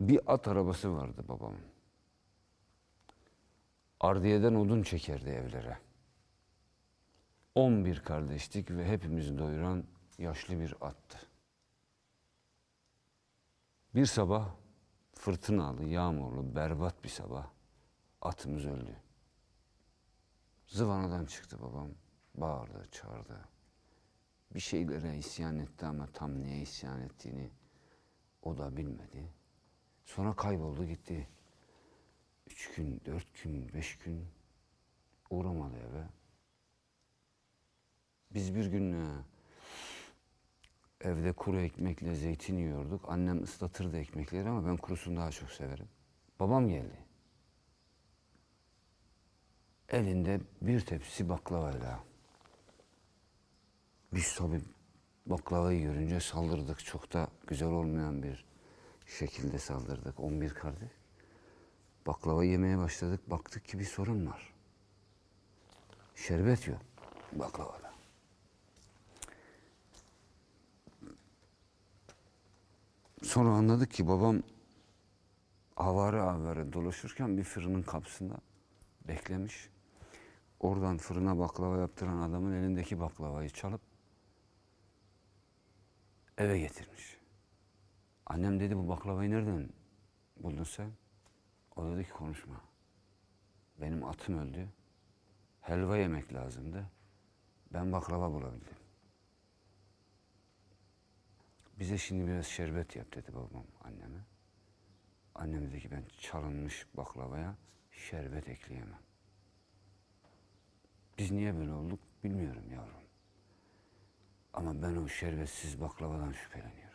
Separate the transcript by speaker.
Speaker 1: Bir at arabası vardı babamın. Ardiye'den odun çekerdi evlere. 11 kardeştik ve hepimizi doyuran yaşlı bir attı. Bir sabah fırtınalı, yağmurlu, berbat bir sabah atımız öldü. Zıvanadan çıktı babam. Bağırdı, çağırdı. Bir şeylere isyan etti ama tam neye isyan ettiğini o da bilmedi. Sonra kayboldu gitti. Üç gün, dört gün, beş gün uğramadı eve. Biz bir gün e, evde kuru ekmekle zeytin yiyorduk. Annem ıslatırdı ekmekleri ama ben kurusunu daha çok severim. Babam geldi. Elinde bir tepsi baklavayla. Biz tabii baklavayı görünce saldırdık. Çok da güzel olmayan bir şekilde saldırdık. 11 kardeş. Baklava yemeye başladık. Baktık ki bir sorun var. Şerbet yok baklavada. Sonra anladık ki babam avare avare dolaşırken bir fırının kapısında beklemiş. Oradan fırına baklava yaptıran adamın elindeki baklavayı çalıp eve getirmiş. Annem dedi bu baklavayı nereden buldun sen? O dedi ki konuşma. Benim atım öldü. Helva yemek lazımdı. Ben baklava bulabildim. Bize şimdi biraz şerbet yap dedi babam anneme. Annem dedi ki ben çalınmış baklavaya şerbet ekleyemem. Biz niye böyle olduk bilmiyorum yavrum. Ama ben o şerbetsiz baklavadan şüpheleniyorum.